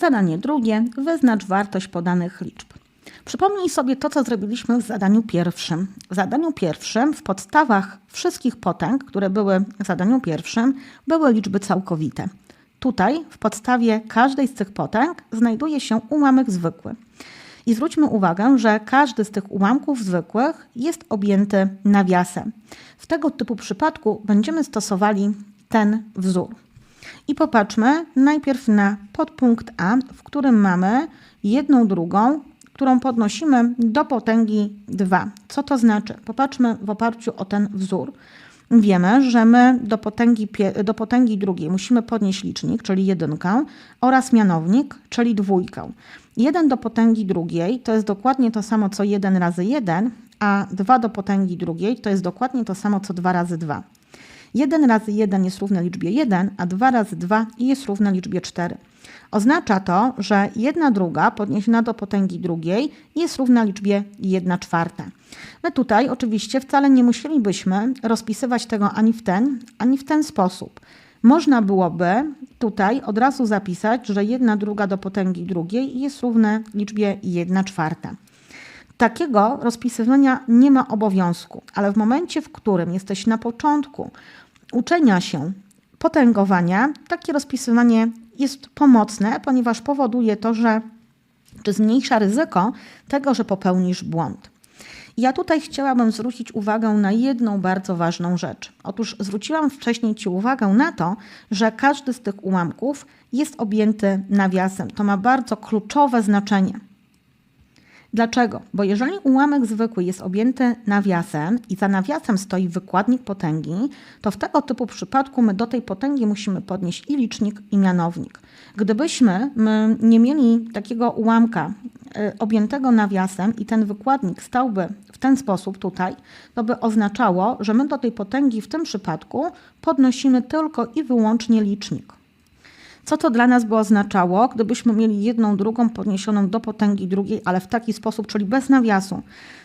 Zadanie drugie. Wyznacz wartość podanych liczb. Przypomnij sobie to, co zrobiliśmy w zadaniu pierwszym. W zadaniu pierwszym, w podstawach wszystkich potęg, które były w zadaniu pierwszym, były liczby całkowite. Tutaj, w podstawie każdej z tych potęg, znajduje się ułamek zwykły. I zwróćmy uwagę, że każdy z tych ułamków zwykłych jest objęty nawiasem. W tego typu przypadku będziemy stosowali ten wzór. I popatrzmy najpierw na podpunkt A, w którym mamy jedną drugą, którą podnosimy do potęgi 2. Co to znaczy? Popatrzmy w oparciu o ten wzór. Wiemy, że my do potęgi, do potęgi drugiej musimy podnieść licznik, czyli jedynkę, oraz mianownik, czyli dwójkę. 1 do potęgi drugiej to jest dokładnie to samo co 1 razy 1, a 2 do potęgi drugiej to jest dokładnie to samo co 2 razy 2. 1 razy 1 jest równe liczbie 1, a 2 razy 2 jest równe liczbie 4. Oznacza to, że 1 druga podniesiona do potęgi drugiej jest równa liczbie 1 czwarta. My tutaj oczywiście wcale nie musielibyśmy rozpisywać tego ani w ten, ani w ten sposób. Można byłoby tutaj od razu zapisać, że 1 druga do potęgi drugiej jest równe liczbie 1 czwarta. Takiego rozpisywania nie ma obowiązku, ale w momencie, w którym jesteś na początku uczenia się potęgowania, takie rozpisywanie jest pomocne, ponieważ powoduje to, że czy zmniejsza ryzyko tego, że popełnisz błąd. Ja tutaj chciałabym zwrócić uwagę na jedną bardzo ważną rzecz. Otóż zwróciłam wcześniej Ci uwagę na to, że każdy z tych ułamków jest objęty nawiasem. To ma bardzo kluczowe znaczenie. Dlaczego? Bo jeżeli ułamek zwykły jest objęty nawiasem i za nawiasem stoi wykładnik potęgi, to w tego typu przypadku my do tej potęgi musimy podnieść i licznik, i mianownik. Gdybyśmy nie mieli takiego ułamka y, objętego nawiasem i ten wykładnik stałby w ten sposób tutaj, to by oznaczało, że my do tej potęgi w tym przypadku podnosimy tylko i wyłącznie licznik. Co to dla nas by oznaczało, gdybyśmy mieli jedną drugą podniesioną do potęgi drugiej, ale w taki sposób, czyli bez nawiasu?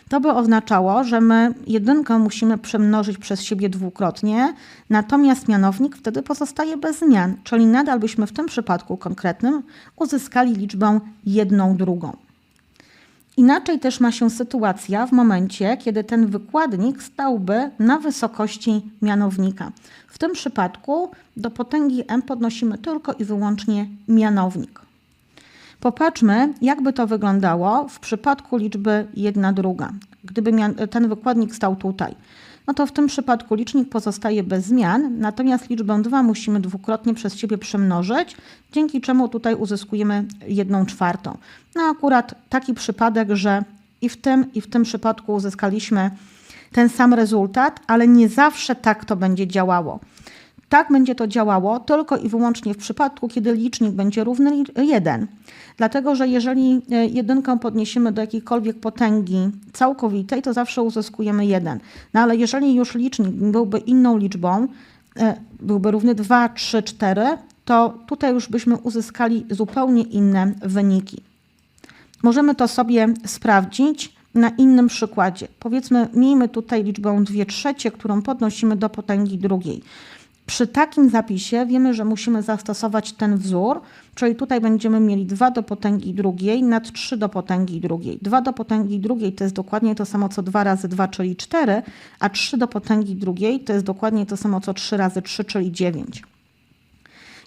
To by oznaczało, że my jedynkę musimy przemnożyć przez siebie dwukrotnie, natomiast mianownik wtedy pozostaje bez zmian, czyli nadal byśmy w tym przypadku konkretnym uzyskali liczbę jedną drugą. Inaczej też ma się sytuacja w momencie, kiedy ten wykładnik stałby na wysokości mianownika. W tym przypadku do potęgi m podnosimy tylko i wyłącznie mianownik. Popatrzmy, jakby to wyglądało w przypadku liczby 1 druga. Gdyby ten wykładnik stał tutaj, no to w tym przypadku licznik pozostaje bez zmian, natomiast liczbę 2 musimy dwukrotnie przez siebie przemnożyć, dzięki czemu tutaj uzyskujemy 1 czwartą. No akurat taki przypadek, że i w tym, i w tym przypadku uzyskaliśmy ten sam rezultat, ale nie zawsze tak to będzie działało. Tak będzie to działało tylko i wyłącznie w przypadku, kiedy licznik będzie równy 1. Dlatego, że jeżeli e, jedynkę podniesiemy do jakiejkolwiek potęgi całkowitej, to zawsze uzyskujemy 1. No ale jeżeli już licznik byłby inną liczbą, e, byłby równy 2, 3, 4, to tutaj już byśmy uzyskali zupełnie inne wyniki. Możemy to sobie sprawdzić na innym przykładzie. Powiedzmy, miejmy tutaj liczbę 2 trzecie, którą podnosimy do potęgi drugiej. Przy takim zapisie wiemy, że musimy zastosować ten wzór, czyli tutaj będziemy mieli 2 do potęgi drugiej nad 3 do potęgi drugiej. 2 do potęgi drugiej to jest dokładnie to samo co 2 razy 2, czyli 4, a 3 do potęgi drugiej to jest dokładnie to samo co 3 razy 3, czyli 9.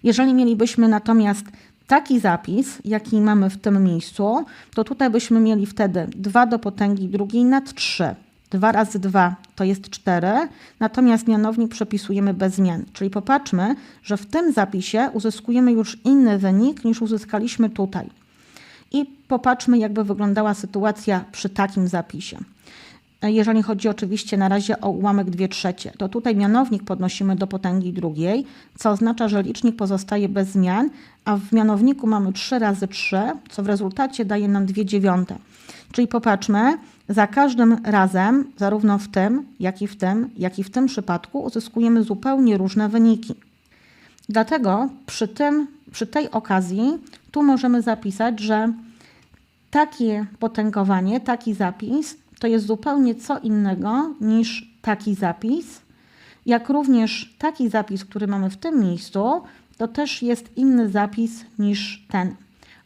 Jeżeli mielibyśmy natomiast taki zapis, jaki mamy w tym miejscu, to tutaj byśmy mieli wtedy 2 do potęgi drugiej nad 3. 2 razy 2 to jest 4, natomiast mianownik przepisujemy bez zmian. Czyli popatrzmy, że w tym zapisie uzyskujemy już inny wynik niż uzyskaliśmy tutaj. I popatrzmy, jakby wyglądała sytuacja przy takim zapisie. Jeżeli chodzi oczywiście na razie o ułamek 2 trzecie, to tutaj mianownik podnosimy do potęgi drugiej, co oznacza, że licznik pozostaje bez zmian, a w mianowniku mamy 3 razy 3, co w rezultacie daje nam 2 dziewiąte. Czyli popatrzmy, za każdym razem, zarówno w tym, jak i w tym, jak i w tym przypadku, uzyskujemy zupełnie różne wyniki. Dlatego przy, tym, przy tej okazji tu możemy zapisać, że takie potęgowanie, taki zapis to jest zupełnie co innego niż taki zapis, jak również taki zapis, który mamy w tym miejscu, to też jest inny zapis niż ten.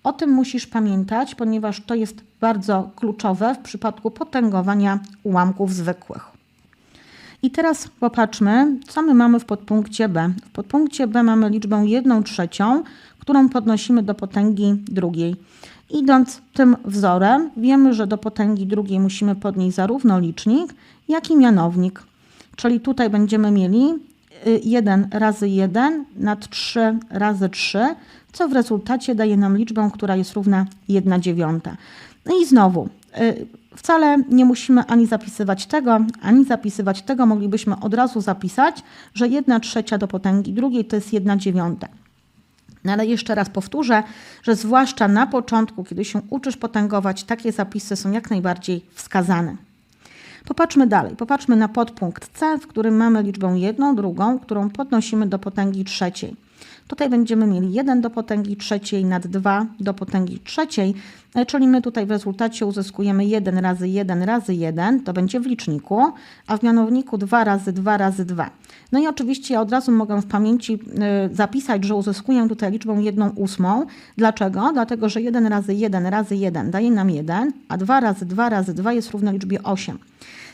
O tym musisz pamiętać, ponieważ to jest bardzo kluczowe w przypadku potęgowania ułamków zwykłych. I teraz popatrzmy, co my mamy w podpunkcie B. W podpunkcie B mamy liczbę 1 trzecią, którą podnosimy do potęgi drugiej. Idąc tym wzorem, wiemy, że do potęgi drugiej musimy podnieść zarówno licznik, jak i mianownik. Czyli tutaj będziemy mieli 1 razy 1 nad 3 razy 3, co w rezultacie daje nam liczbę, która jest równa 1 dziewiąta. No i znowu, y, wcale nie musimy ani zapisywać tego, ani zapisywać tego. Moglibyśmy od razu zapisać, że 1 trzecia do potęgi drugiej to jest 1 dziewiąta. No ale jeszcze raz powtórzę, że zwłaszcza na początku, kiedy się uczysz potęgować, takie zapisy są jak najbardziej wskazane. Popatrzmy dalej. Popatrzmy na podpunkt C, w którym mamy liczbę jedną, drugą, którą podnosimy do potęgi trzeciej. Tutaj będziemy mieli 1 do potęgi trzeciej nad 2 do potęgi trzeciej, czyli my tutaj w rezultacie uzyskujemy 1 razy 1 razy 1, to będzie w liczniku, a w mianowniku 2 razy 2 razy 2. No i oczywiście ja od razu mogę w pamięci e, zapisać, że uzyskuję tutaj liczbę 1 ósmą. Dlaczego? Dlatego, że 1 razy 1 razy 1 daje nam 1, a 2 razy 2 razy 2 jest równe liczbie 8.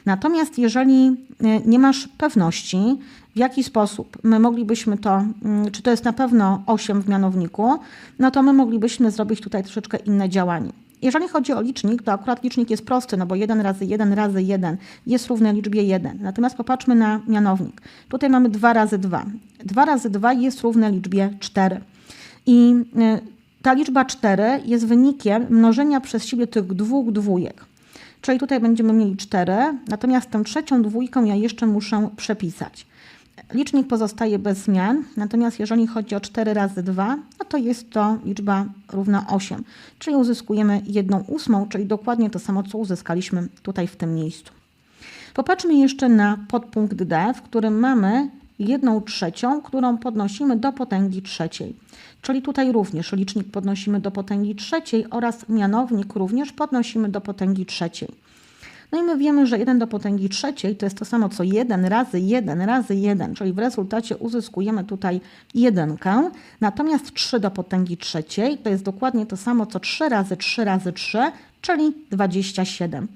Natomiast jeżeli e, nie masz pewności, w jaki sposób my moglibyśmy to, mm, czy to jest na pewno 8 w mianowniku, no to my moglibyśmy zrobić tutaj troszeczkę inne działanie. Jeżeli chodzi o licznik, to akurat licznik jest prosty, no bo 1 razy 1 razy 1 jest równe liczbie 1. Natomiast popatrzmy na mianownik. Tutaj mamy 2 razy 2. 2 razy 2 jest równe liczbie 4. I e, ta liczba 4 jest wynikiem mnożenia przez siebie tych dwóch dwójek. Czyli tutaj będziemy mieli 4, natomiast tę trzecią dwójką ja jeszcze muszę przepisać. Licznik pozostaje bez zmian, natomiast jeżeli chodzi o 4 razy 2, no to jest to liczba równa 8, czyli uzyskujemy 1 ósmą, czyli dokładnie to samo, co uzyskaliśmy tutaj w tym miejscu. Popatrzmy jeszcze na podpunkt D, w którym mamy 1 trzecią, którą podnosimy do potęgi trzeciej. Czyli tutaj również licznik podnosimy do potęgi trzeciej oraz mianownik również podnosimy do potęgi trzeciej. No i my wiemy, że 1 do potęgi trzeciej to jest to samo co 1 razy 1 razy 1, czyli w rezultacie uzyskujemy tutaj 1. Natomiast 3 do potęgi trzeciej to jest dokładnie to samo co 3 razy 3 razy 3, czyli 27.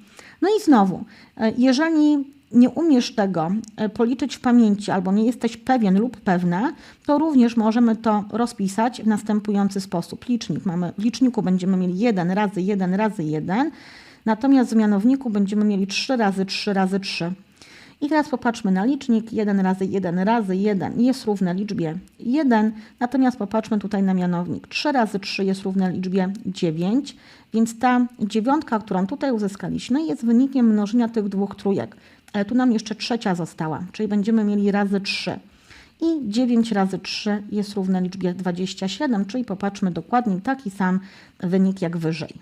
No i znowu, e, jeżeli nie umiesz tego e, policzyć w pamięci albo nie jesteś pewien lub pewna, to również możemy to rozpisać w następujący sposób. Licznik mamy, w liczniku będziemy mieli 1 razy 1 razy 1, natomiast w mianowniku będziemy mieli 3 razy 3 razy 3. I teraz popatrzmy na licznik. 1 razy 1 razy 1 jest równe liczbie 1, natomiast popatrzmy tutaj na mianownik. 3 razy 3 jest równe liczbie 9, więc ta dziewiątka, którą tutaj uzyskaliśmy, jest wynikiem mnożenia tych dwóch trójek. Ale tu nam jeszcze trzecia została, czyli będziemy mieli razy 3. I 9 razy 3 jest równe liczbie 27, czyli popatrzmy dokładnie taki sam wynik jak wyżej.